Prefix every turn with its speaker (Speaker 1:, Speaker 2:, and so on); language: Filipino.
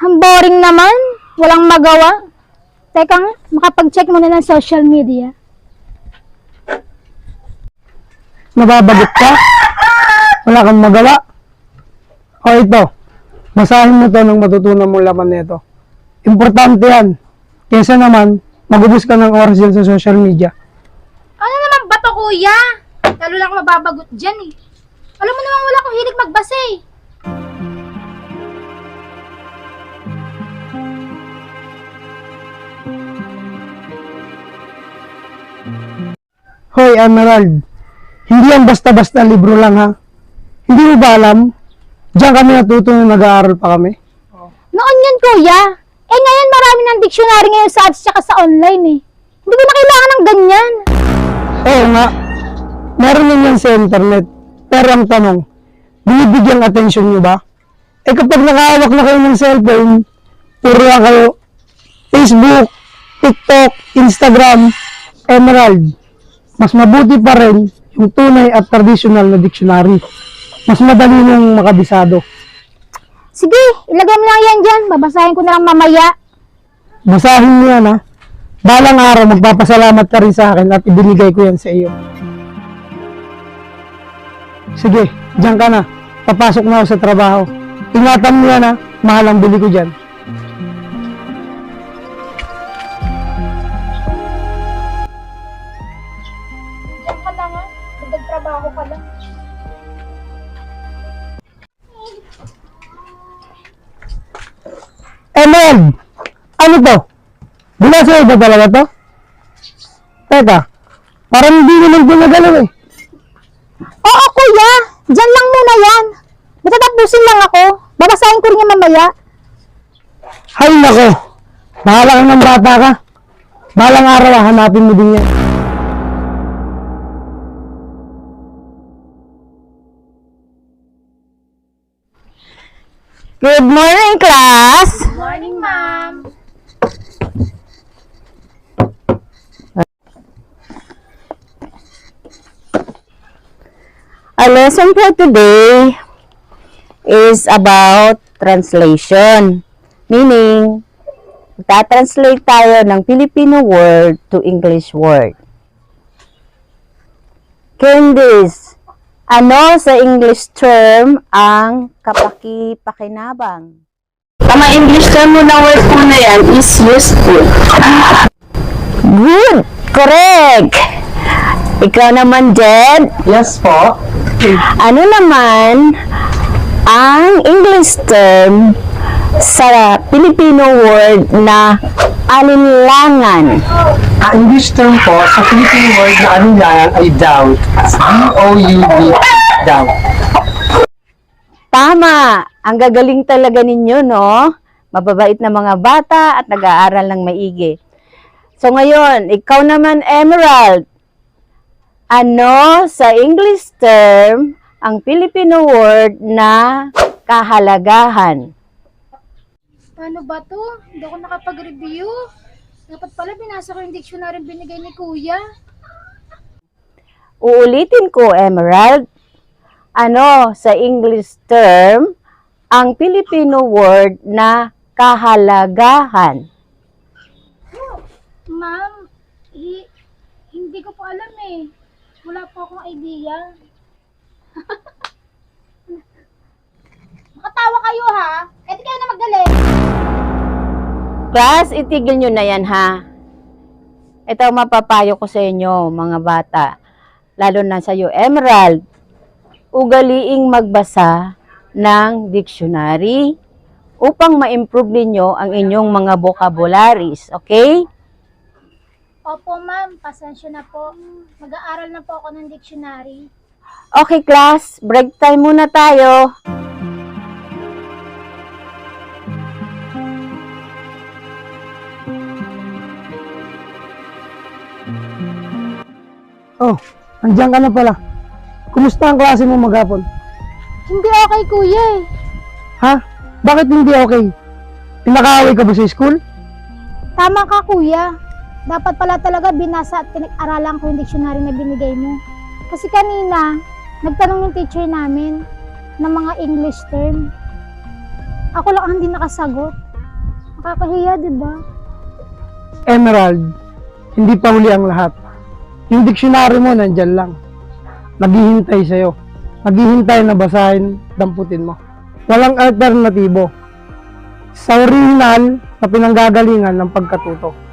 Speaker 1: boring naman. Walang magawa. Teka nga, makapag-check muna ng social media.
Speaker 2: Nababagot ka? Wala kang magawa? O ito, basahin mo to nang matutunan mo laman nito. Importante yan. Kesa naman, magubos ka ng oras yan sa social media.
Speaker 1: Ano naman ba to, kuya? Lalo lang ako mababagot dyan eh. Alam mo naman wala akong hilig magbasa eh.
Speaker 2: Hoy, Emerald. Hindi yan basta-basta libro lang ha. Hindi mo ba alam? Diyan kami natuto nung nag-aaral pa kami.
Speaker 1: Noon yun, kuya. Eh ngayon marami ng dictionary ngayon sa ads tsaka sa online eh. Hindi ko na kailangan ng ganyan.
Speaker 2: Oo nga. Meron yan sa internet. Pero ang tanong, binibigyan atensyon nyo ba? Eh kapag nakahawak na kayo ng cellphone, puro lang kayo Facebook, TikTok, Instagram, Emerald. Mas mabuti pa rin yung tunay at traditional na dictionary. Mas madali nung makabisado.
Speaker 1: Sige, ilagay mo lang yan dyan. Babasahin ko na lang mamaya.
Speaker 2: Basahin mo yan ha. Balang araw, magpapasalamat ka rin sa akin at ibinigay ko yan sa iyo. Sige, diyan ka na. Papasok na ako sa trabaho. Ingatan mo yan ha. Mahal ang bili ko dyan. Emerald! Ano to? Binasa ba talaga to? Teka, parang hindi naman gumagalaw eh.
Speaker 1: Oo, kuya. Diyan lang muna yan. Matatapusin lang ako. Babasahin ko rin yan mamaya.
Speaker 2: Hay nako, bahala ka ng bata ka. Balang araw, hanapin mo din yan.
Speaker 3: Good morning, class!
Speaker 1: Morning, ma'am.
Speaker 3: Our lesson for today is about translation. Meaning, magta-translate tayo ng Filipino word to English word. Candice, ano sa English term ang kapaki-pakinabang?
Speaker 4: Ang English term mo ng word po na yan is useful.
Speaker 3: Good! Correct! Ikaw naman, Jed.
Speaker 2: Yes po.
Speaker 3: Ano naman ang English term sa Filipino word na alinlangan?
Speaker 2: Ang English term po sa Philippine word na anulangan ay doubt. D-O-U-D, doubt.
Speaker 3: Tama! Ang gagaling talaga ninyo, no? Mababait na mga bata at nag-aaral ng maigi. So ngayon, ikaw naman, Emerald. Ano sa English term ang Filipino word na kahalagahan?
Speaker 1: Paano ba to? Hindi ako nakapag-review. Dapat pala binasa ko yung dictionary binigay ni kuya.
Speaker 3: Uulitin ko, Emerald. Ano sa English term ang Filipino word na kahalagahan?
Speaker 1: Ma'am, hi- hindi ko po alam eh. Wala po akong idea. Makatawa kayo ha? Eh di kayo na magaling.
Speaker 3: Class, itigil nyo na yan ha. Ito ang mapapayo ko sa inyo, mga bata. Lalo na sa iyo, Emerald. Ugaliing magbasa ng dictionary upang ma-improve ninyo ang inyong mga vocabularies. Okay?
Speaker 1: Opo ma'am, pasensya na po. Mag-aaral na po ako ng dictionary.
Speaker 3: Okay, class. Break time muna tayo.
Speaker 2: Oh, andiyan ka na pala. Kumusta ang klase mo maghapon?
Speaker 1: Hindi okay kuya eh.
Speaker 2: Ha? Bakit hindi okay? Pinakaaway ka ba sa school?
Speaker 1: Tama ka kuya. Dapat pala talaga binasa at pinag-aralan ko yung dictionary na binigay mo. Kasi kanina, nagtanong yung teacher namin ng mga English term. Ako lang ang hindi nakasagot. Nakakahiya, di ba?
Speaker 2: Emerald, hindi pa huli ang lahat. Yung dictionary mo nandyan lang. Naghihintay sa'yo. Naghihintay na basahin, damputin mo. Walang alternatibo. Sa original na pinanggagalingan ng pagkatuto.